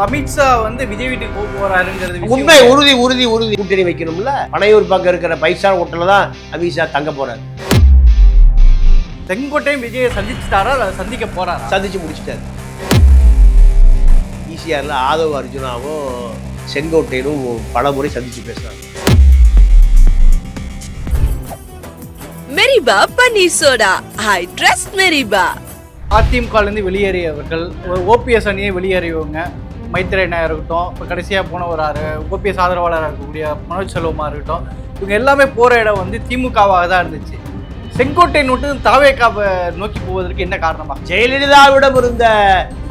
அமித்ஷா வந்து விஜய் வீட்டுக்கு போக போறாருங்கிறது உண்மை உறுதி உறுதி உறுதி. கூட்டணி வைக்கணும்ல? பனையூர் பக்கம் இருக்கிற பைசா ஹோட்டல்ல தான் அமித்ஷா தங்க போறாரு. செங்கோட்டையும் விஜயை சந்திச்சுட்டாரா? அதை சந்திக்க போறாரா? சந்திச்சு முடிச்சிட்டாரு. ஈசிஆர்ல ஆதவ் அர்ஜுனாவும் செங்கோட்டையனும் பல முறை சந்திச்சு பேசுறாங்க. மெரிபா பன்னீர் soda. I trust Meriba. AIADMK இருந்து வெளியேறியவர்கள் ஓபிஎஸ் அணியை வெளியேறியவங்க மைத்ரேனா இருக்கட்டும் இப்போ கடைசியாக போனவராரு ஓபிஎஸ் ஆதரவாளராக இருக்கக்கூடிய மனோஜ் செல்வமாக இருக்கட்டும் இவங்க எல்லாமே போகிற இடம் வந்து திமுகவாக தான் இருந்துச்சு. செங்கோட்டை மட்டும் தாவேக்காவை நோக்கி போவதற்கு என்ன காரணமா? ஜெயலலிதாவிடம் இருந்த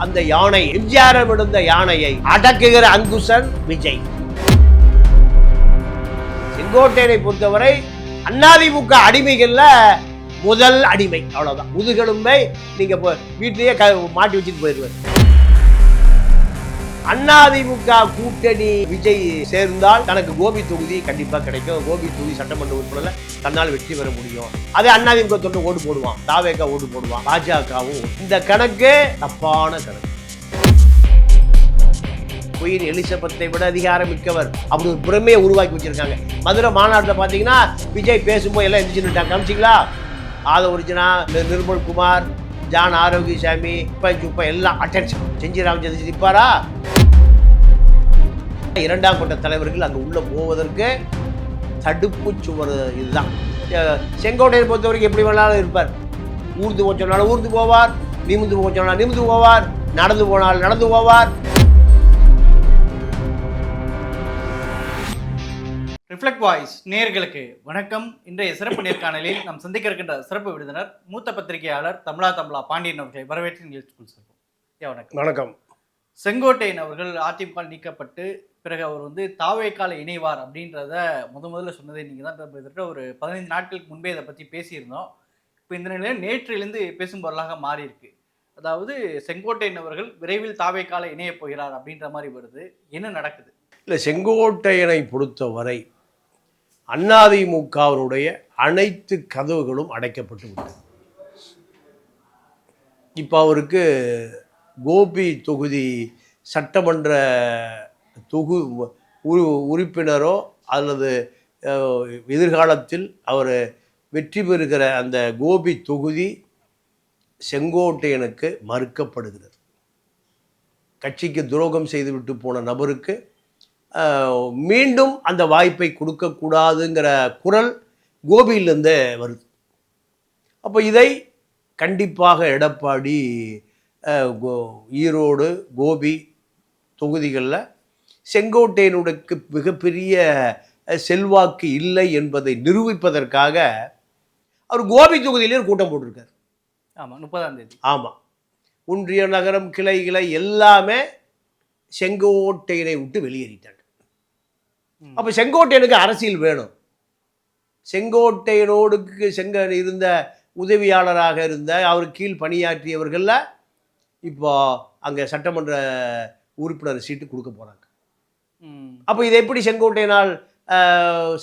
அந்த யானை எம்ஜிஆரிடம் இருந்த யானையை அடக்குகிற அங்குசன் விஜய். செங்கோட்டையனை பொறுத்தவரை அதிமுக அடிமைகள்ல முதல் அடிமை. அவ்வளவுதான். முதுகெலும்பை நீங்க வீட்டிலேயே க மாட்டி வச்சுட்டு போயிடுவார் அதிமுக கூட்டணி விஜய் சேர்ந்தால் தனக்கு கோபி தொகுதி கண்டிப்பா கிடைக்கும். கோபி தொகுதி சட்டமன்ற உறுப்பினர்ல தன்னால் வெற்றி பெற முடியும். அதே அதிமுக தொட்டு ஓட்டு போடுவான். தாவேக்கா ஓட்டு போடுவான். பாஜகவும் இந்த கணக்கு தப்பான கணக்கு. குயின் எலிசபெத்தை விட அதிகாரம் மிக்கவர். அப்படி ஒரு புறமையை உருவாக்கி வச்சிருக்காங்க. மதுரை மாநாட்டில் பார்த்தீங்கன்னா விஜய் பேசும்போது எல்லாம் எந்திரிச்சுட்டாங்க காமிச்சிங்களா? ஆத ஒரிஜினா நிர்மல் குமார் ஜான் ஆரோக்கியசாமி இப்ப சுப்ப எல்லாம் அட்டென்ஷன். செஞ்சி ராமச்சந்திரன் இருப்பாரா இரண்டாம் கட்ட தலைவர்கள் அங்கே உள்ள போவதற்கு தடுப்பு சுவர் இதுதான். செங்கோட்டையை பொறுத்த வரைக்கும் எப்படி வேணாலும் இருப்பார். ஊர்ந்து போக சொன்னாலும் ஊர்ந்து போவார் நிமிந்து போக சொன்னால் நிமிந்து போவார் நடந்து போனால் நடந்து போவார். ரிஃப்ளெக்ட் வாய்ஸ் நேயர்களுக்கு வணக்கம். இன்றைய சிறப்பு நேர்காணலில் நாம் சந்திக்க இருக்கின்ற சிறப்பு விருந்தினர் மூத்த பத்திரிகையாளர் தமிழா தமிழா பாண்டியன் அவர்களை வரவேற்று நிகழ்ச்சிக்குள் செல்வோம். வணக்கம். வணக்கம். செங்கோட்டையன் அவர்கள் அதிமுக நீக்கப்பட்டு பிறகு அவர் வந்து தாவேக்கால இணைவார் அப்படின்றத முத முதல்ல சொன்னதே நீங்கள் தான் கிட்டத்தட்ட ஒரு பதினைந்து நாட்களுக்கு முன்பே இதை பற்றி பேசியிருந்தோம். இப்போ இந்த நிலையில் நேற்றிலிருந்து பேசும் பொருளாக மாறியிருக்கு. அதாவது செங்கோட்டையன் அவர்கள் விரைவில் தாவேக்கால இணையப் போகிறார் அப்படின்ற மாதிரி வருது. என்ன நடக்குது? இல்லை செங்கோட்டையனை பொறுத்தவரை அதிமுகவினுடைய அனைத்து கதவுகளும் அடைக்கப்பட்டு விட்டது. இப்போ அவருக்கு கோபி தொகுதி சட்டமன்ற தொகு உறு உறுப்பினரோ அல்லது எதிர்காலத்தில் அவர் வெற்றி பெறுகிற அந்த கோபி தொகுதி செங்கோட்டையனுக்கு மறுக்கப்படுகிறது. கட்சிக்கு துரோகம் செய்துவிட்டு போன நபருக்கு மீண்டும் அந்த வாய்ப்பை கொடுக்கக்கூடாதுங்கிற குரல் கோபியிலேருந்து வருது. அப்போ இதை கண்டிப்பாக எடப்பாடி கோ- ஈரோடு கோபி தொகுதிகளில் செங்கோட்டையனுக்கு மிகப்பெரிய செல்வாக்கு இல்லை என்பதை நிரூபிப்பதற்காக அவர் கோபி தொகுதியிலே ஒரு கூட்டம் போட்டிருக்கார். ஆமாம் முப்பதாம் தேதி. ஆமாம் ஒன்றிய நகரம் கிளை கிளை எல்லாமே செங்கோட்டையனை விட்டு வெளியேறிட்டாங்க. அப்போ செங்கோட்டையனுக்கு அரசியல் வேணும். செங்கோட்டையனோடுக்கு செங்க இருந்த உதவியாளராக இருந்த அவர் கீழ் பணியாற்றியவர்களில் இப்போ அங்கே சட்டமன்ற உறுப்பினர் சீட்டு கொடுக்க போகிறாங்க அப்போ இதை எப்படி செங்கோட்டையனால்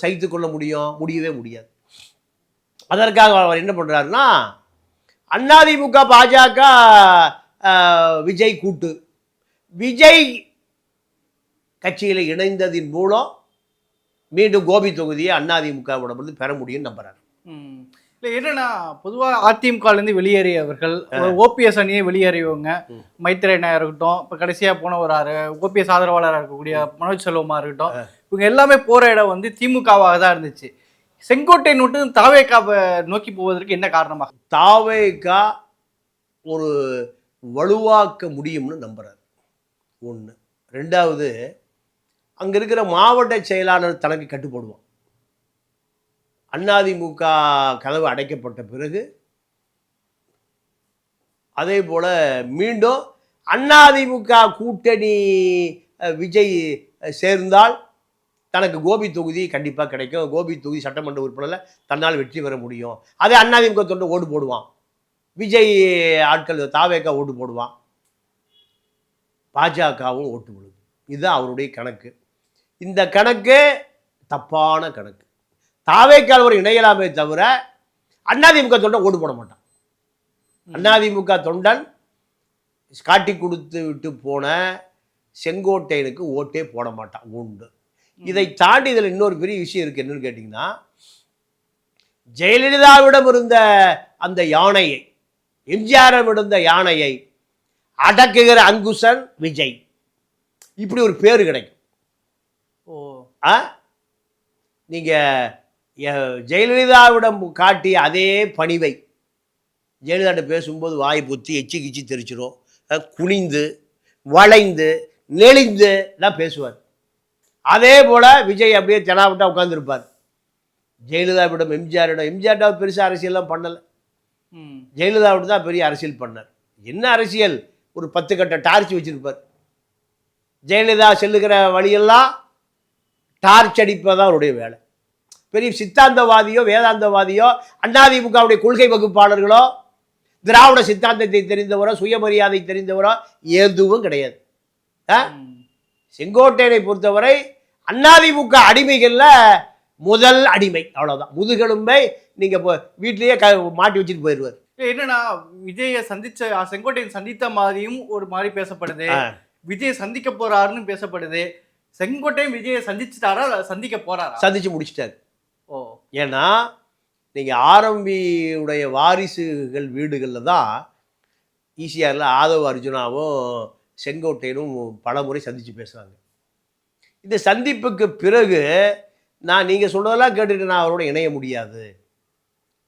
சகித்து கொள்ள முடியும்? முடியவே முடியாது. அதற்காக அவர் என்ன பண்ணுறாருன்னா அதிமுக பாஜக விஜய் கூட்டு. விஜய் கட்சியில் இணைந்ததின் மூலம் மீண்டும் கோபி தொகுதியை அதிமுகவிடமிருந்து பெற முடியும்னு நம்புறாரு. ம். இல்ல என்னன்னா பொதுவா அதிமுகல இருந்து வெளியேறியவர்கள் ஓபிஎஸ் அணியை வெளியேறியவங்க ம். மைத்ரேனா இருக்கட்டும் இப்ப கடைசியா போனவராரு ஓபிஎஸ் ஆதரவாளராக இருக்கக்கூடிய மனோஜ் செல்வமா இருக்கட்டும் இவங்க எல்லாமே போற இடம் வந்து திமுகவாக தான் இருந்துச்சு. செங்கோட்டை மட்டும் தாவேக்காவை நோக்கி போவதற்கு என்ன காரணமா தாவேகா ஒரு வலுவாக்க முடியும்னு நம்புறாரு. ஒன்று ரெண்டாவது அங்கே இருக்கிற மாவட்ட செயலாளர் தனக்கு கட்டுப்படுவான். அதிமுக கதவு அடைக்கப்பட்ட பிறகு அதே போல் மீண்டும் அதிமுக கூட்டணி விஜய் சேர்ந்தால் தனக்கு கோபி தொகுதி கண்டிப்பாக கிடைக்கும். கோபி தொகுதி சட்டமன்ற உறுப்பினரில் தன்னால் வெற்றி பெற முடியும். அதே அதிமுக தொண்டு ஓட்டு போடுவான். விஜய் ஆட்கள் தாவேக்கா ஓட்டு போடுவான். பாஜகவும் ஓட்டு போடுது. இதுதான் அவருடைய கணக்கு. இந்த கணக்கு தப்பான கணக்கு. தாவேக்கால் ஒரு இணையலாமே தவிர அதிமுக தொண்டை ஓட்டு போட மாட்டான். அதிமுக தொண்டன் காட்டி கொடுத்து விட்டு போன செங்கோட்டையனுக்கு ஓட்டே போட மாட்டான் உண்டு. இதை தாண்டி இதில் இன்னொரு பெரிய விஷயம் இருக்கு என்னன்னு கேட்டிங்கன்னா ஜெயலலிதாவிடம் இருந்த அந்த யானையை எம்ஜிஆரிடம் இருந்த யானையை அடக்குகிற அங்குசன் விஜய். இப்படி ஒரு பேர் கிடைக்கும். ஓ. ஆ? நீங்கள் ஜெயலலிதாவிடம் காட்டிய அதே பணிவை ஜெயலலிதாட்ட பேசும்போது வாய் புத்தி எச்சி கிச்சி தெரிச்சிரும். அஹ் குனிந்து வளைந்து நெளிந்து தான் பேசுவார். அதே போல் விஜய் அப்படியே தெனாவிட்டா உட்காந்துருப்பார் ஜெயலலிதாவிடம் எம்ஜிஆரிடம் எம்ஜிஆர்ட்ட அவர் பெருசாக அரசியல்லாம் பண்ணலை. ஜெயலலிதாவிடம் தான் பெரிய அரசியல் பண்ணார். என்ன அரசியல்? ஒரு பத்து கட்ட டார்ச் வச்சிருப்பார். ஜெயலலிதா செல்லுகிற வழியெல்லாம் டார்ச் அடிப்பதான் அவருடைய வேலை. பெரிய சித்தாந்தவாதியோ வேதாந்தவாதியோ அண்ணாதிமுகவுடைய கொள்கை வகுப்பாளர்களோ திராவிட சித்தாந்தத்தை தெரிந்தவரோ சுயமரியாதை தெரிந்தவரோ எதுவும் கிடையாது. செங்கோட்டையனை பொறுத்தவரை அதிமுக அடிமைகள்ல முதல் அடிமை. அவ்வளவுதான். முதுகெலும்பை நீங்க இப்போ வீட்லயே க மாட்டி வச்சுட்டு போயிடுவார். என்னன்னா விஜய சந்திச்ச செங்கோட்டையன் சந்தித்த மாதிரியும் ஒரு மாதிரி பேசப்படுது. விஜய் சந்திக்க போறாருன்னு பேசப்படுது. செங்கோட்டையன் விஜயை சந்திச்சுட்டாரா சந்திக்க போறாரா? சந்திச்சு முடிச்சிட்டாரு. ஓ. ஏன்னா நீங்கள் ஆரம்பியுடைய வாரிசுகள் வீடுகளில் தான் ஈசிஆரில் ஆதவ அர்ஜுனாவும் செங்கோட்டையனும் பல முறை சந்தித்து பேசுகிறாங்க இந்த சந்திப்புக்கு பிறகு நான் நீங்கள் சொன்னதெல்லாம் கேட்டுட்டு நான் அவரோட இணைய முடியாது.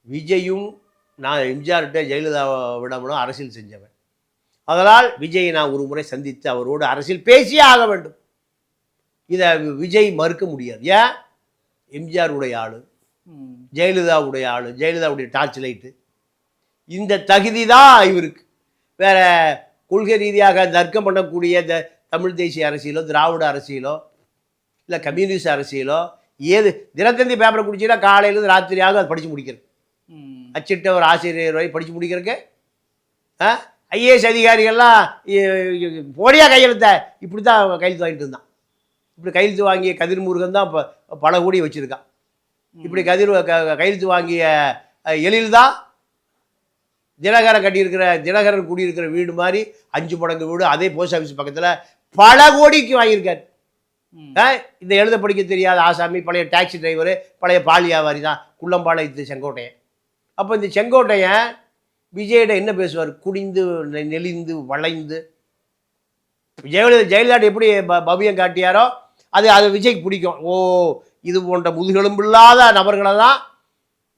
விஜயும் நான் எம்ஜிஆர்கிட்ட ஜெயலலிதாவிடமும் அரசியல் செஞ்சவன். அதனால் விஜயை நான் ஒரு முறை சந்தித்து அவரோடு அரசியல் பேசியே ஆக வேண்டும். இதை விஜய் மறுக்க முடியாது. ஏன்? எம்ஜிஆருடைய ஆளு. ஜெயலலிதாவுடைய ஆளு ஜெயலலிதாவுடைய டார்ச் லைட்டு. இந்த தகுதி தான் இவருக்கு. வேற கொள்கை ரீதியாக தர்க்கம் பண்ணக்கூடிய த தமிழ் தேசிய அரசியலோ திராவிட அரசியலோ இல்லை கம்யூனிஸ்ட் அரசியலோ ஏது தினத்தந்தி பேப்பரை குடிச்சீங்கன்னா காலையிலேருந்து ராத்திரியாக அது படித்து முடிக்கிறது. அச்சிட்ட ஒரு ஆசிரியர் வரை படித்து முடிக்கிறதுக்கு ஆ? ஐஏஎஸ் அதிகாரிகள்லாம் போடியா கையெழுத்த இப்படி தான் கையெழுத்து வாங்கிட்டு இருந்தான். இப்படி கையெழுத்து வாங்கிய கதிர் முருகன் தான் இப்போ பல கோடி வச்சுருக்கான். இப்படி கதிர் கையெழுத்து வாங்கிய எழில் தான் தினகரன் கட்டியிருக்கிற தினகரன் குடியிருக்கிற வீடு மாதிரி அஞ்சு மடங்கு வீடு அதே போஸ்ட் ஆஃபீஸ் பக்கத்தில் பல கோடிக்கு வாங்கியிருக்காரு. இந்த எழுத படிக்க தெரியாத ஆசாமி பழைய டாக்ஸி டிரைவர் பழைய பால் வியாபாரி தான் குள்ளம்பாளையத்து செங்கோட்டையன். அப்போ இந்த செங்கோட்டையன் விஜயிட என்ன பேசுவார்? குனிந்து நெ- நெளிந்து வளைந்து. ஜெயலலிதா ஜெயலலிதா எப்படி பவ்யம் காட்டியாரோ? அது அது விஜய்க்கு பிடிக்கும். ஓ இது போன்ற முதுகெலும்பில்லாத நபர்களை தான்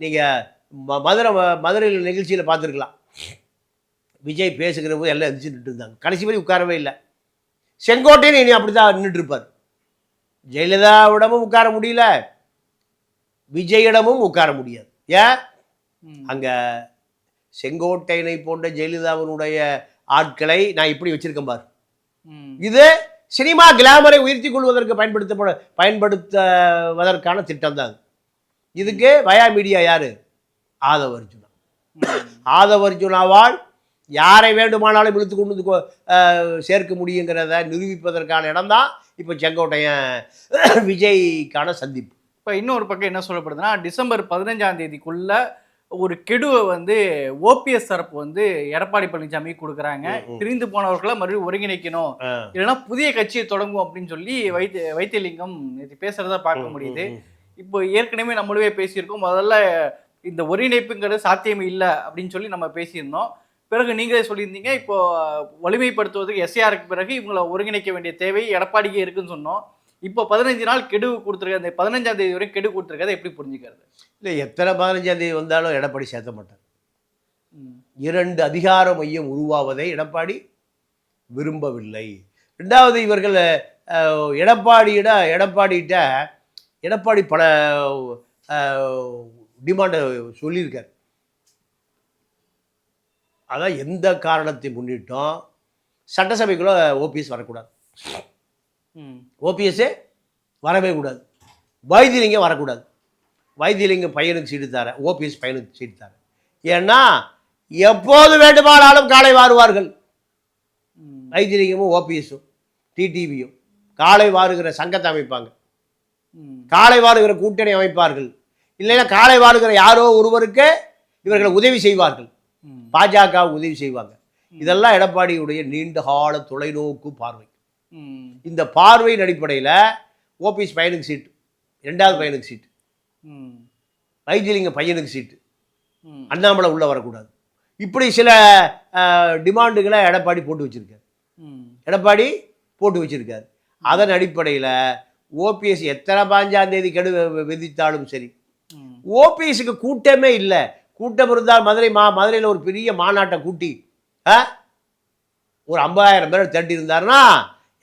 நீங்கள் மதுரை மதுரையில் நிகழ்ச்சியில் பார்த்துருக்கலாம். விஜய் பேசுகிற போது எல்லாம் எந்திரிச்சு நின்று இருந்தாங்க. கடைசி வரை உட்காரவே இல்லை. செங்கோட்டையன் இனி அப்படி தான் நின்றுட்டு இருப்பார் ஜெயலலிதாவிடமும் உட்கார முடியல. விஜயிடமும் உட்கார முடியாது. ஏன். அங்கே செங்கோட்டையனை போன்ற ஜெயலலிதாவினுடைய ஆட்களை நான் இப்படி வச்சிருக்கேன் பார். இது சினிமா கிளாமரை உயர்த்தி கொள்வதற்கு பயன்படுத்தப்பட பயன்படுத்துவதற்கான திட்டம் தான் அது. இதுக்கு வயா மீடியா யாரு? ஆதவ அர்ஜுனா. ஆதவ அர்ஜுனாவால் யாரை வேண்டுமானாலும் இழுத்து கொண்டு வந்து சேர்க்க முடியுங்கிறத நிரூபிப்பதற்கான இடம்தான் இப்போ செங்கோட்டையன் விஜய்க்கான சந்திப்பு. இப்போ இன்னொரு பக்கம் என்ன சொல்லப்படுதுன்னா டிசம்பர் பதினஞ்சாம் தேதிக்குள்ளே ஒரு கெடுவை வந்து ஓபிஎஸ் தரப்பு வந்து எடப்பாடி பழனிசாமி கொடுக்குறாங்க. பிரிந்து போனவர்களை மறுபடியும் ஒருங்கிணைக்கணும். இல்லைன்னா புதிய கட்சியை தொடங்கும் அப்படின்னு சொல்லி வைத்திய வைத்தியலிங்கம் நேத்து பேசுறதா பார்க்க முடியுது. இப்போ ஏற்கனவே நம்மளவே பேசியிருக்கோம். முதல்ல இந்த ஒருங்கிணைப்புங்கிறது சாத்தியம் இல்லை அப்படின்னு சொல்லி நம்ம பேசியிருந்தோம். பிறகு நீங்களே சொல்லியிருந்தீங்க இப்போ வலிமைப்படுத்துவதற்கு எஸ்ஏஆருக்கு பிறகு இவங்களை ஒருங்கிணைக்க வேண்டிய தேவை எடப்பாடிக்கே இருக்குன்னு சொன்னோம். இப்போ பதினஞ்சு நாள் கெடு கொடுத்துருக்க அந்த பதினஞ்சாம் தேதி வரை கெடு கொடுத்துருக்கதை எப்படி புரிஞ்சுக்கிறது? இல்லை எத்தனை பதினஞ்சாம் தேதி வந்தாலும் எடப்பாடி சேர்த்த மாட்டார். இரண்டு அதிகார மையம் உருவாவதை எடப்பாடி விரும்பவில்லை. ரெண்டாவது இவர்கள் எடப்பாடியிட எடப்பாடிகிட்ட எடப்பாடி பல டிமாண்டை சொல்லியிருக்கார். அதான் எந்த காரணத்தை முன்னிட்டும்? சட்டசபைக்குள்ள ஓபிஎஸ் வரக்கூடாது. ஓபிஎஸ்ஸே வரவே கூடாது. வைத்தியலிங்கம் வரக்கூடாது. வைத்தியலிங்கம் பையனுக்கு சீட்டு தர ஓபிஎஸ் பையனுக்கு சீட்டு தர. ஏன்னா எப்போது வேண்டுமானாலும் காலை வாருவார்கள். வைத்தியலிங்கமும் ஓபிஎஸும் டிடிவியும் காலை வாருகிற சங்கத்தை அமைப்பாங்க. காலை வாருகிற கூட்டணி அமைப்பார்கள். இல்லைன்னா காலை வாருகிற யாரோ ஒருவருக்கு இவர்கள் உதவி செய்வார்கள். பாஜக உதவி செய்வாங்க. இதெல்லாம் எடப்பாடியுடைய நீண்ட கால தொலைநோக்கு பார்வை. இந்த பார்வையின் அடிப்படையில் ஓபிஎஸ் பையனுக்கு சீட்டு ரெண்டாவது பையனுக்கு சீட்டு வைத்தியலிங்க பையனுக்கு சீட்டு. அண்ணாமலை உள்ளே வரக்கூடாது. இப்படி சில டிமாண்டுகளை எடப்பாடி போட்டு வச்சிருக்காரு. எடப்பாடி போட்டு வச்சிருக்காரு. அதன் அடிப்படையில் ஓபிஎஸ் எத்தனை பாஞ்சாம் தேதி கெடு விதித்தாலும் சரி. ஓபிஎஸ்க்கு கூட்டமே இல்லை. கூட்டம் இருந்தால் மதுரை மா மதுரையில் ஒரு பெரிய மாநாட்டை கூட்டி ஒரு ஐம்பதாயிரம் பேர் திரட்டி இருந்தாருன்னா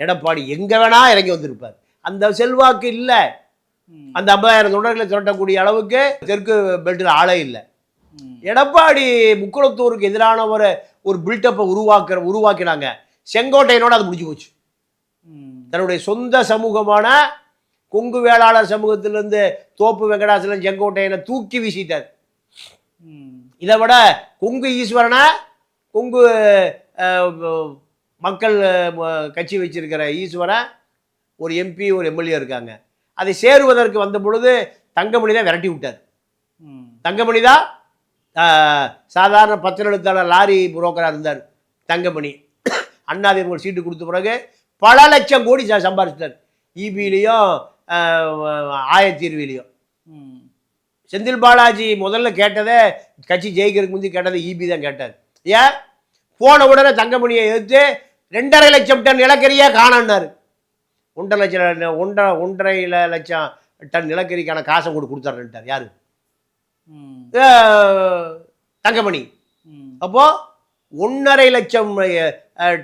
எடப்பாடி எங்கே வேணா இறங்கி வந்திருப்பார். அந்த செல்வாக்கு இல்லை. அந்த ஐம்பதாயிரம் தொண்டர்களை திரட்டக்கூடிய அளவுக்கு தெற்கு பெல்ட்டில் ஆளே இல்லை. எடப்பாடி முக்குளத்தூருக்கு எதிரான ஒரு ஒரு பில்டப்பை உருவாக்குற உருவாக்கினாங்க. செங்கோட்டையனோட அது முடிஞ்சு போச்சு. தன்னுடைய சொந்த சமூகமான கொங்கு வேளாளர் சமூகத்திலிருந்து தோப்பு வெங்கடாசலம் செங்கோட்டையனை தூக்கி வீசிட்டார். இதை விட கொங்கு ஈஸ்வரனை கொங்கு மக்கள் கட்சி வச்சிருக்கிற ஈஸ்வரன் ஒரு எம்பி ஒரு எம்எல்ஏ இருக்காங்க. அதை சேருவதற்கு வந்த பொழுது தங்கமணி தான் விரட்டி விட்டார். தங்கமணி தான் சாதாரண பத்திர எழுத்தாளர் லாரி புரோக்கராக இருந்தார் தங்கமணி. அண்ணாதிமுக ஒரு சீட்டு கொடுத்த பிறகு பல லட்சம் கோடி ச- சம்பாதிச்சிட்டார் இபிலையும் ஆயத்தீர்விலையும். ம். செந்தில் பாலாஜி முதல்ல கேட்டதே கட்சி ஜெயிக்கிறதுக்கு முந்தி கேட்டதை இபி தான் கேட்டார். ஏன்? போன உடனே தங்கமணியை எதிர்த்து ரெண்டரை லட்சம் டன் நிலக்கரியே காணான்னாரு. ஒன்றரை லட்சம் ஒன்றரை ஒன்றரை லட்சம் டன் நிலக்கரிக்கான காசை கூட கொடுத்தாருன்ட்டார் யாரு? தங்கமணி. ம். அப்போ ஒன்றரை லட்சம்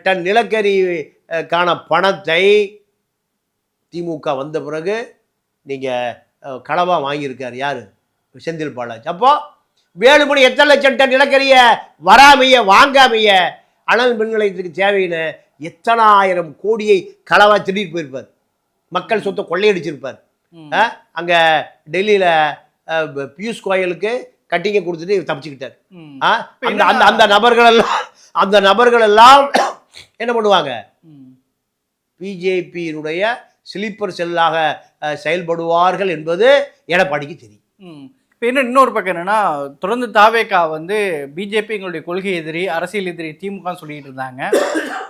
டன் நிலக்கரி அஹ், கான பணத்தை திமுக வந்த பிறகு நீங்கள் களவாக வாங்கியிருக்கார். யார்? செந்தில் பாலாஜி. அப்போ வேலுமணி எத்தனை லட்சம் டன் நிலக்கரியை வராமைய வாங்காமைய அனல் மின் நிலையத்துக்கு தேவைன்னு எத்தனை ஆயிரம் கோடியை களவா திருடிட்டு போயிருப்பார். மக்கள் சொத்தை கொள்ளையடிச்சிருப்பார். அங்கே டெல்லியில் பியூஷ் கோயலுக்கு கட்டிங்க கொடுத்துட்டு தப்பிச்சுக்கிட்டார். அந்த அந்த அந்த நபர்கள் எல்லாம் அந்த நபர்கள் எல்லாம் என்ன பண்ணுவாங்க. பிஜேபியினுடைய ஸ்லீப்பர் செல்லாக செயல்படுவார்கள் என்பது எடப்பாடிக்கு தெரியும். இப்ப என்ன இன்னொரு பக்கம் என்னன்னா தொடர்ந்து தாவேகா வந்து பிஜேபி எங்களுடைய கொள்கை எதிரி அரசியல் எதிரி திமுக சொல்லிட்டு இருந்தாங்க.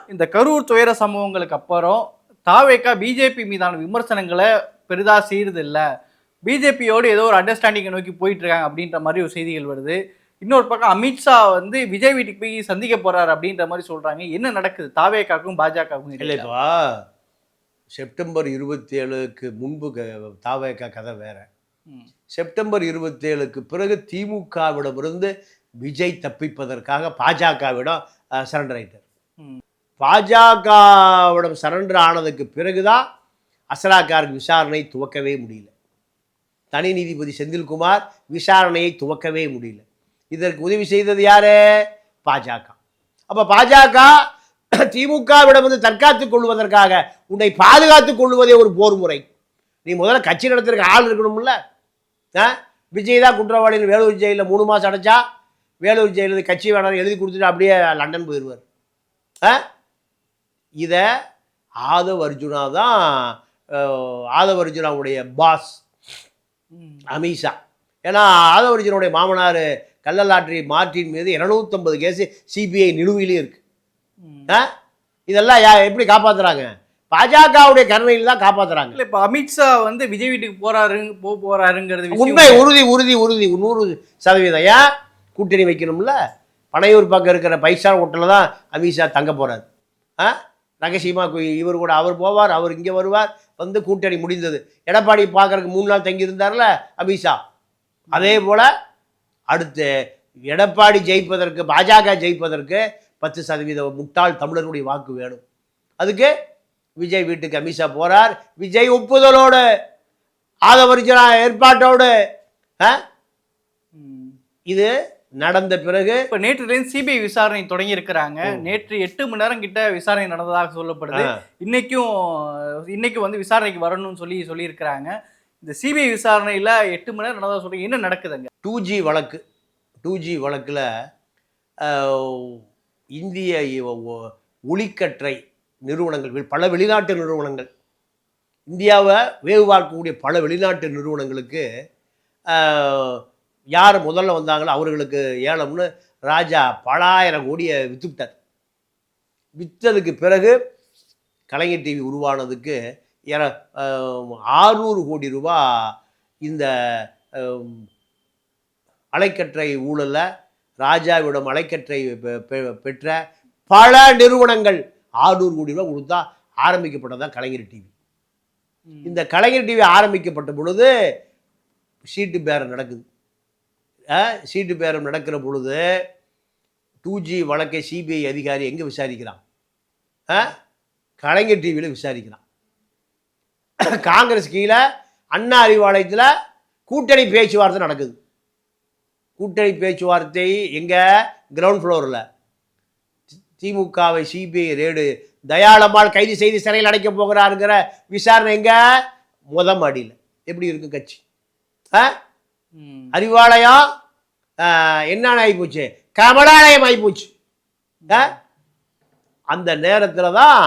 இந்த கரூர் துயர சம்பவங்களுக்கு அப்புறம் தாவேகா பிஜேபி மீதான விமர்சனங்களை பெரிதா செய்யறது இல்ல. பிஜேபியோடு ஏதோ ஒரு அண்டர்ஸ்டாண்டிங்கை நோக்கி போயிட்டு இருக்காங்க அப்படின்ற மாதிரி ஒரு செய்திகள் வருது. இன்னொரு பக்கம் அமித்ஷா வந்து விஜய் வீட்டுக்கு போய் சந்திக்க போறாரு அப்படின்ற மாதிரி சொல்றாங்க. என்ன நடக்குது? தாவேகாக்கும் பாஜகவுக்கும்? இல்லைப்பா செப்டம்பர் இருபத்தேழுக்கு முன்பு க- தாவேகா கதை வேற. ம். செப்டம்பர் இருபத்தேழுக்கு பிறகு திமுகவிடமிருந்து விஜய் தப்பிப்பதற்காக பாஜகவிடம் சரண்டர் ஆயிட்டார். ம். பாஜகவிடம் சரண்டர் ஆனதுக்கு பிறகுதான் அசலாக்காருக்கு விசாரணை துவக்கவே முடியல. தனி நீதிபதி செந்தில்குமார் விசாரணையை துவக்கவே முடியல. இதற்கு உதவி செய்தது யாரு? பாஜக. அப்ப பாஜக திமுகவிடம் வந்து தற்காத்துக் கொள்வதற்காக உன்னை பாதுகாத்துக் கொள்வதே ஒரு போர் முறை. நீ முதல்ல கட்சி நடத்துறதுக்கு ஆள் இருக்கணும்ல? விஜய் தான் குற்றவாளிகள் வேலூர் ஜெயிலில் மூணு மாதம் அடைச்சா வேலூர் ஜெயிலில் கட்சி வேணாலும் எழுதி கொடுத்துட்டு அப்படியே லண்டன் போயிடுவார் ஆ? இதை ஆதவ் அர்ஜுனா தான் அஹ், ஆதவ் அர்ஜுனாவுடைய பாஸ். அமிஷா. ஏன்னா ஆதவ் அர்ஜுனுடைய மாமனார் கள்ளலாற்றி மார்ட்டின் மீது இருநூத்தம்பது கேஸ் சிபிஐ நிலுவையிலேயே இருக்குது ஆ? இதெல்லாம் யா எப்படி காப்பாற்றுறாங்க பாஜகவுடைய கருணையில் தான் காப்பாத்துறாங்க. இல்ல இப்ப அமித்ஷா வந்து விஜய் வீட்டுக்கு போறாரு போக போறாருங்கிறது உண்மை உறுதி உறுதி உறுதி. நூறு சதவீதம். ஏன்? கூட்டணி வைக்கணும்ல? பனையூர் பக்கம் இருக்கிற பைசா ஹோட்டலில் தான் அமித்ஷா தங்க போறாரு. ஆ? ரகசியமாக இவர் கூட அவர் போவார் அவர் இங்கே வருவார். வந்து கூட்டணி முடிந்தது. எடப்பாடி பார்க்கறதுக்கு மூணு நாள் தங்கி இருந்தார்ல அமித்ஷா அதே போல் அடுத்து எடப்பாடி ஜெயிப்பதற்கு பாஜக ஜெயிப்பதற்கு பத்து சதவீத முட்டாள் தமிழர்களுடைய வாக்கு வேணும். அதுக்கு விஜய் வீட்டுக்கு அமித்ஷா போறார். விஜய் ஒப்புதலோடு ஆதவரிஜனா ஏற்பாட்டோடு. இது நடந்த பிறகு இப்ப நேற்றுலேருந்து சிபிஐ விசாரணை தொடங்கி இருக்கிறாங்க நேற்று எட்டு மணி நேரம் கிட்ட விசாரணை நடந்ததாக சொல்லப்படுது. இன்னைக்கும் இன்னைக்கு வந்து விசாரணைக்கு வரணும்னு சொல்லி சொல்லியிருக்கிறாங்க. இந்த சிபிஐ விசாரணையில எட்டு மணி நேரம் நடந்ததா சொல்றீங்க. என்ன நடக்குதுங்க? டூ ஜி வழக்கு. டூ ஜி வழக்கில் இந்திய ஒளிக்கற்றை நிறுவனங்கள் பல வெளிநாட்டு நிறுவனங்கள். இந்தியாவை வேவு பார்க்கக்கூடிய பல வெளிநாட்டு நிறுவனங்களுக்கு யார் முதல்ல வந்தாங்களோ அவர்களுக்கு ஏலம்னு ராஜா பலாயிரம் கோடியை விற்றுவிட்டார் விற்றதுக்கு பிறகு கலைஞர் டிவி உருவானதுக்கு ஏற- ஆறுநூறு கோடி ரூபா இந்த அலைக்கற்றை ஊழலில் ராஜாவிடம் அலைக்கற்றை பெ- பெ- பெற்ற பல நிறுவனங்கள். ஆறுநூறு கோடி ரூபா கொடுத்தா ஆரம்பிக்கப்பட்டதான் கலைஞர் டிவி. இந்த கலைஞர் டிவி ஆரம்பிக்கப்பட்ட பொழுது சீட்டு பேரம் நடக்குது. சீட்டு பேரம் நடக்கிற பொழுது டூ ஜி வழக்கை சிபிஐ அதிகாரி எங்கே விசாரிக்கிறான்? கலைஞர் டிவியில் விசாரிக்கிறான். காங்கிரஸ் கீழே அண்ணா அறிவாலயத்தில் கூட்டணி பேச்சுவார்த்தை நடக்குது. கூட்டணி பேச்சுவார்த்தை எங்கே கிரவுண்ட் ஃப்ளோரில் திமுகவை சிபிஐ ரேடு தயாளம்மாள் கைது செய்து சிறையில் அடைக்க போகிறாருங்கிற விசாரணை எங்க? முத மாடியில். எப்படி இருக்கும் கட்சி. அறிவாலயம் என்னன்னு ஆகிப்போச்சு கமலாலயம் ஆகிப்போச்சு? அந்த நேரத்தில் தான்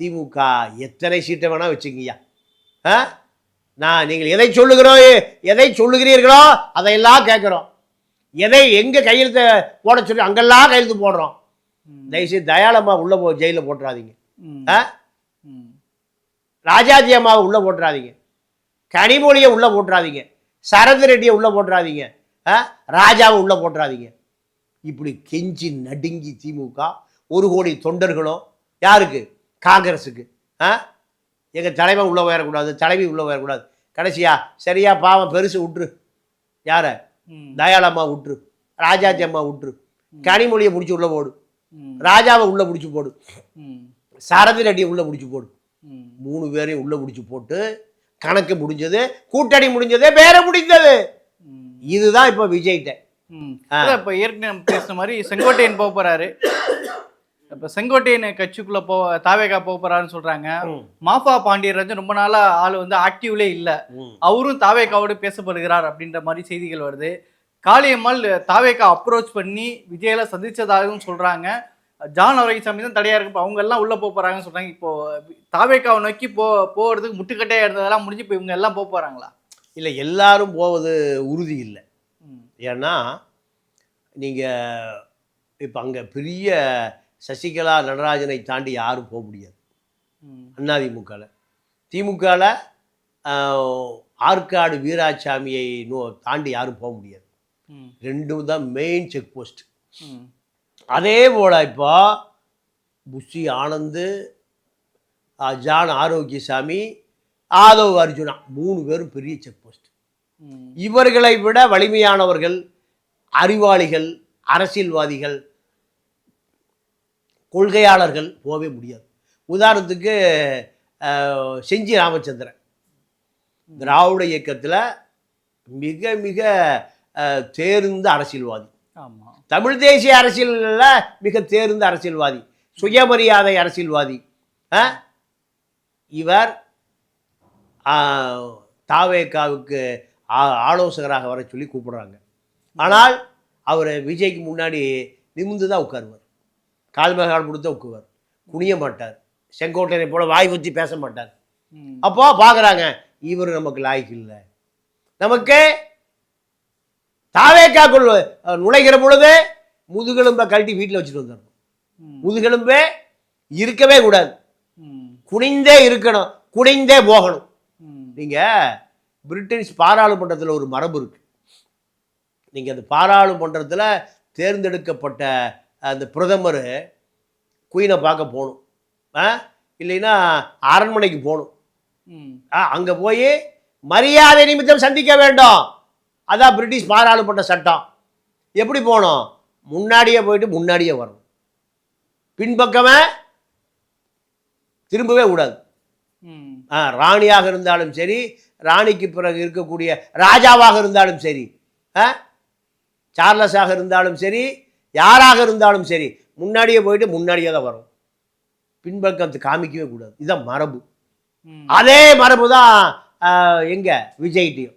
திமுக எத்தனை சீட்டை வேணால் வச்சுக்கீங்க ஆ? நான் நீங்கள் எதை சொல்லுகிறோ எதை சொல்லுகிறீர்களோ அதையெல்லாம் கேட்குறோம். எதை எங்கே கையெழுத்து போட சொல்லி அங்கெல்லாம் கையெழுத்து போடுறோம். தயவுசெய்து தயாளம்மா உள்ளே போ ஜெயிலில் போட்டுறாதீங்க. ஆ. ராஜாஜி அம்மாவை உள்ளே போட்டுறாதீங்க. கனிமொழியை உள்ளே போட்டுறாதீங்க. சரத் ரெட்டியை உள்ளே போட்டுறாதீங்க. ஆ? ராஜாவை உள்ளே போட்டுறாதீங்க. இப்படி கெஞ்சி நடுங்கி திமுக ஒரு கோடி தொண்டர்களும் யாருக்கு? காங்கிரஸுக்கு. ஆ? எங்கள் தலைவன் உள்ளே உயரக்கூடாது தலைவி உள்ளே உயரக்கூடாது. கடைசியா சரியா பாவம் பெருசு விட்டுரு யாரை. தயாளம்மா விட்டுரு ராஜாஜி அம்மா விட்டுரு கனிமொழியை முடிச்சு உள்ளே போடு. ராஜாவை உள்ளே முடிச்சு போடு. சரத் ரெட்டியை உள்ளே முடிச்சு போடு. மூணு பேரையும் உள்ள முடிச்சு போட்டு கணக்கு முடிஞ்சது கூட்டணி முடிஞ்சது வேற முடிந்தது. ம். இதுதான் இப்போ விஜய்கிட்ட. இப்ப ஏற்கனவே பேசின மாதிரி செங்கோட்டையன் போக போறாரு. இப்ப செங்கோட்டையன் கட்சிக்குள்ள போ தாவேகா போக போறாருன்னு சொல்றாங்க. மாஃபா பாண்டியராஜன் ரொம்ப நாளா ஆள் வந்து ஆக்டிவ்லே இல்ல. அவரும் தாவேகாவோடு பேசப்படுகிறார் அப்படின்ற மாதிரி செய்திகள் வருது. காளியம்மாள் தாவேகா அப்ரோச் பண்ணி விஜயில சந்திச்சதாகவும் சொல்றாங்க ஜான் அவரைசாமி தான் தடையா இருக்கு இப்ப அவங்க எல்லாம் உள்ள போக போறாங்கன்னு சொல்றாங்க இப்போ தாவேகாவை நோக்கி போ போறதுக்கு முட்டுக்கட்டையா இருந்ததெல்லாம் முடிஞ்சு இப்போ இவங்க எல்லாம் போக போறாங்களா இல்லை எல்லாரும் போவது உறுதி இல்லை. ஏன்னா நீங்கள் இப்போ அங்கே பெரிய சசிகலா நடராஜனை தாண்டி யாரும் போக முடியாது. அதிமுகவில் திமுகவில் ஆற்காடு வீராசாமியை நோ தாண்டி யாரும் போக முடியாது. ரெண்டும் தான் மெயின் செக் போஸ்ட். அதே போல் இப்போ புஷி ஆனந்து ஜான் ஆரோக்கியசாமி ஆதவ் அர்ஜுனா மூணு பேரும் பெரிய செக் போஸ்ட். இவர்களை விட வலிமையானவர்கள் அறிவாளிகள் அரசியல்வாதிகள் கொள்கையாளர்கள் போகவே முடியாது. உதாரணத்துக்கு செஞ்சி ராமச்சந்திரன். திராவிட இயக்கத்தில் மிக மிக தேர்ந்த அரசியல்வாதி. தமிழ் தேசிய அரசியலில் மிக தேர்ந்த அரசியல்வாதி. சுயமரியாதை அரசியல்வாதி? இவர் ஆ- ஆலோசகராக வர சொல்லி கூப்பிடுறாங்க. ஆனால் அவர் விஜய்க்கு முன்னாடி நிமிந்து தான் உட்காருவார். கால் மேல் கால் கொடுத்து உட்குவார் குனிய மாட்டார். செங்கோட்டையனை போல வாய் வச்சு பேச மாட்டார். அப்போ பார்க்குறாங்க இவர் நமக்கு லாய்க்கு இல்லை. நமக்கு தாவேக்காக்குள் நுழைகிற பொழுது முதுகெலும்பை கழட்டி வீட்டில் வச்சுட்டு வந்துடணும். முதுகெலும்பே இருக்கவே கூடாது. குனிந்தே இருக்கணும். குனிந்தே போகணும். நீங்கள் பிரிட்டிஷ் பாராளுமன்றத்தில் ஒரு மரபு இருக்கு. நீங்கள் அந்த பாராளுமன்றத்தில் தேர்ந்தெடுக்கப்பட்ட அந்த பிரதமர் குயினை பார்க்க போகணும். ஆ? இல்லைன்னா அரண்மனைக்கு போகணும். அங்கே போய் மரியாதை நிமித்தம் சந்திக்க வேண்டும். அதான் பிரிட்டிஷ் பாராளுமன்ற சட்டம். எப்படி போகணும் முன்னாடியே போயிட்டு முன்னாடியே வரணும் பின்பக்கமே திரும்பவே கூடாது ராணியாக இருந்தாலும் சரி ராணிக்கு பிறகு இருக்கக்கூடிய ராஜாவாக இருந்தாலும் சரி சார்லஸாக இருந்தாலும் சரி யாராக இருந்தாலும் சரி முன்னாடியே போயிட்டு முன்னாடியே தான் வரும். பின்பக்கத்தை காமிக்கவே கூடாது. இதுதான் மரபு. அதே மரபு தான் எங்க? விஜய்கிட்டையும்.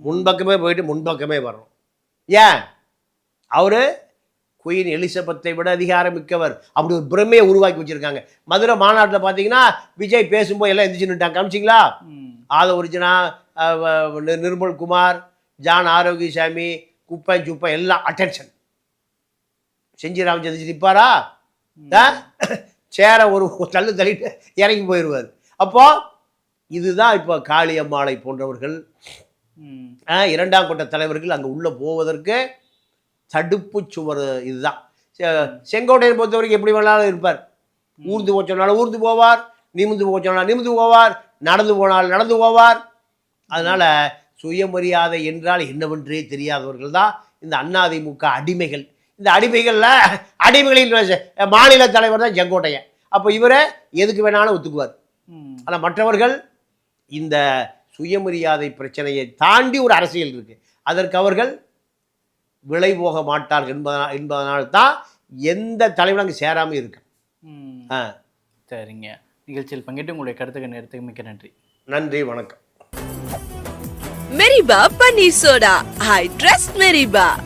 முன்பக்கமே போயிட்டு முன்பக்கமே வரணும். ஏன்? அவரு குயின் எலிசபெத்தை விட அதிகாரம் மிக்கவர். அப்படி ஒரு பிரமையை உருவாக்கி வச்சிருக்காங்க. மதுரை மாநாட்டில் பார்த்தீங்கன்னா விஜய் பேசும்போது எல்லாம் எந்திரிச்சு நின்ட்டாங்க காமிச்சிங்களா. ஆத ஒரிஜினா நிர்மல் குமார் ஜான் ஆரோக்கியசாமி குப்பை சுப்பை எல்லாம் அட்டென்ஷன் செஞ்சி ராமச்சந்திரன் நிற்பாரா சேரை ஒரு தள்ளு தள்ளிட்டு இறங்கி போயிடுவார் அப்போ இதுதான் இப்போ காளியம்மாளை போன்றவர்கள் இரண்டாம் கட்ட தலைவர்கள் அங்கே உள்ளே போவதற்கு தடுப்பு சுவர் இதுதான். செ- செங்கோட்டையனை பொறுத்த வரைக்கும் எப்படி வேணாலும் இருப்பார். ஊர்ந்து போச்சோனாலும் ஊர்ந்து போவார் நிமிந்து போச்சோனாலும் நிமிந்து போவார் நடந்து போனால் நடந்து போவார். அதனால சுயமரியாதை என்றால் என்னவென்றே தெரியாதவர்கள் தான் இந்த அதிமுக அடிமைகள். இந்த அடிமைகளில் அடிமைகளின் மாநில தலைவர் தான் செங்கோட்டையன். அப்போ இவரை எதுக்கு வேணாலும் ஒத்துக்குவார். ஆனால் மற்றவர்கள் இந்த சுயமரியாதை பிரச்சனையை தாண்டி ஒரு அரசியல் இருக்கு. அதற்கு அவர்கள் விலை போக மாட்டார்கள் என்பதனால் என்பதனால் தான் எந்த தலைவரும் அங்கே சேராமல் இருக்கு. ம். ஆ. சரிங்க. நிகழ்ச்சியில் பங்கேற்று உங்களுடைய கருத்துக்கள் நேரத்துக்கு மிக்க நன்றி. நன்றி வணக்கம். மெரிபா பன்னீர் சோடா. I trust Meriba.